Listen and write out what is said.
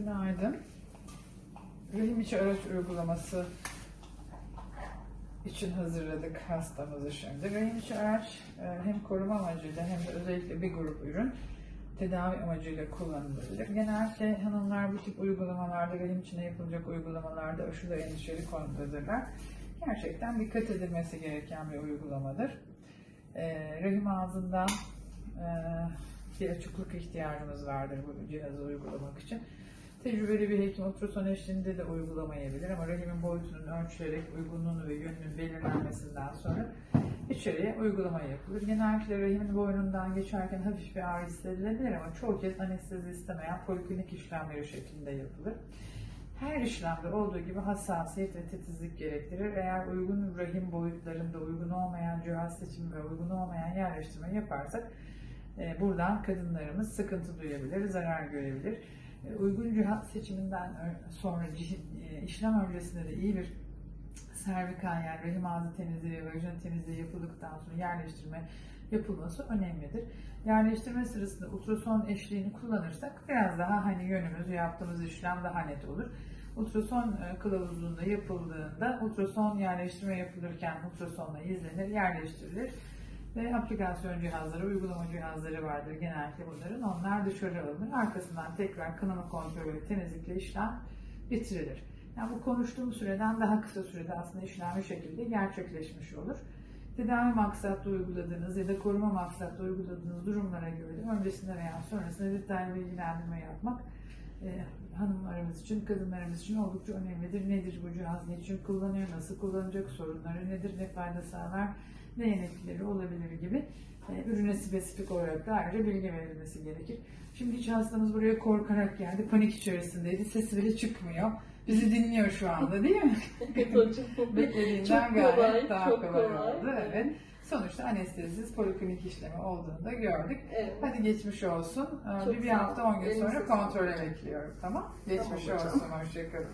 Günaydın. Rahim içi araç uygulaması için hazırladık hastamızı şimdi. Rahim içi araç e, hem koruma amacıyla hem de özellikle bir grup ürün tedavi amacıyla kullanılabilir. Genellikle hanımlar bu tip uygulamalarda, rahim içine yapılacak uygulamalarda aşırı endişeli konumdadırlar. Gerçekten dikkat edilmesi gereken bir uygulamadır. E, rahim ağzından e, bir açıklık ihtiyacımız vardır bu cihazı uygulamak için. Tecrübeli bir hekim ultrason eşliğinde de uygulamayabilir ama rahimin boyutunun ölçülerek uygunluğunu ve yönünün belirlenmesinden sonra içeriye uygulama yapılır. Genellikle rahimin boynundan geçerken hafif bir ağrı hissedilebilir ama çoğu kez anestezi istemeyen poliklinik işlemleri şeklinde yapılır. Her işlemde olduğu gibi hassasiyet ve titizlik gerektirir. Eğer uygun rahim boyutlarında uygun olmayan cihaz seçimi ve uygun olmayan yerleştirme yaparsak e, buradan kadınlarımız sıkıntı duyabilir, zarar görebilir. Uygun cihaz seçiminden sonra e, işlem öncesinde de iyi bir servikal yani rahim ağzı temizliği ve temizliği yapıldıktan sonra yerleştirme yapılması önemlidir. Yerleştirme sırasında ultrason eşliğini kullanırsak biraz daha hani yönümüz, yaptığımız işlem daha net olur. Ultrason e, kılavuzunda yapıldığında ultrason yerleştirme yapılırken ultrasonla izlenir, yerleştirilir ve aplikasyon cihazları, uygulama cihazları vardır genellikle bunların. Onlar dışarı alınır. Arkasından tekrar kanama kontrolü temizlikle işlem bitirilir. Yani bu konuştuğum süreden daha kısa sürede aslında işlem bir şekilde gerçekleşmiş olur. Tedavi maksatlı uyguladığınız ya da koruma maksatlı uyguladığınız durumlara göre de öncesinde veya sonrasında detaylı bilgilendirme yapmak e, hanımlarımız için, kadınlarımız için oldukça önemlidir. Nedir bu cihaz, ne için kullanıyor, nasıl kullanacak, sorunları nedir, ne fayda sağlar, ne yan etkileri olabilir gibi e, ürüne spesifik olarak da ayrıca bilgi verilmesi gerekir. Şimdi hiç hastamız buraya korkarak geldi, panik içerisindeydi, sesi bile çıkmıyor. Bizi dinliyor şu anda değil mi? Evet. Beklediğinden Çok gayet kolay, daha çok kolay, kolay. oldu. Evet. Sonuçta anestezisiz poliklinik işlemi olduğunu da gördük. Evet. Hadi geçmiş olsun. Ee, Çok bir, bir hafta olun. 10 gün sonra kontrole bekliyorum. Tamam? Geçmiş Tamam olsun. Hoşçakalın.